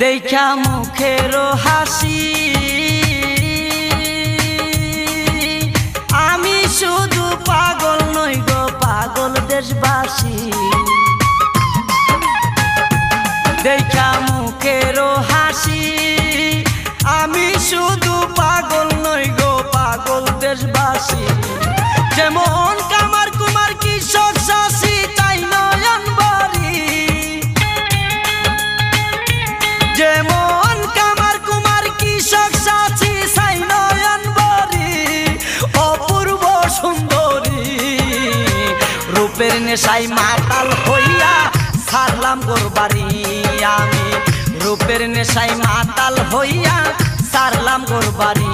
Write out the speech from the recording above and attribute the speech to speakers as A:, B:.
A: দেখা মুখের হাসি। আমি শুধু পাগল নই গো, পাগল দেশবাসী। দেখা মুখের হাসি। আমি শুধু পাগল নই গো, পাগল দেশবাসী। যেমন রূপের নেশাই মাতাল হইয়া সারলাম গোর বাড়ি আমি। রূপের নেশাই মাতাল হইয়া সারলাম গোর বাড়ি।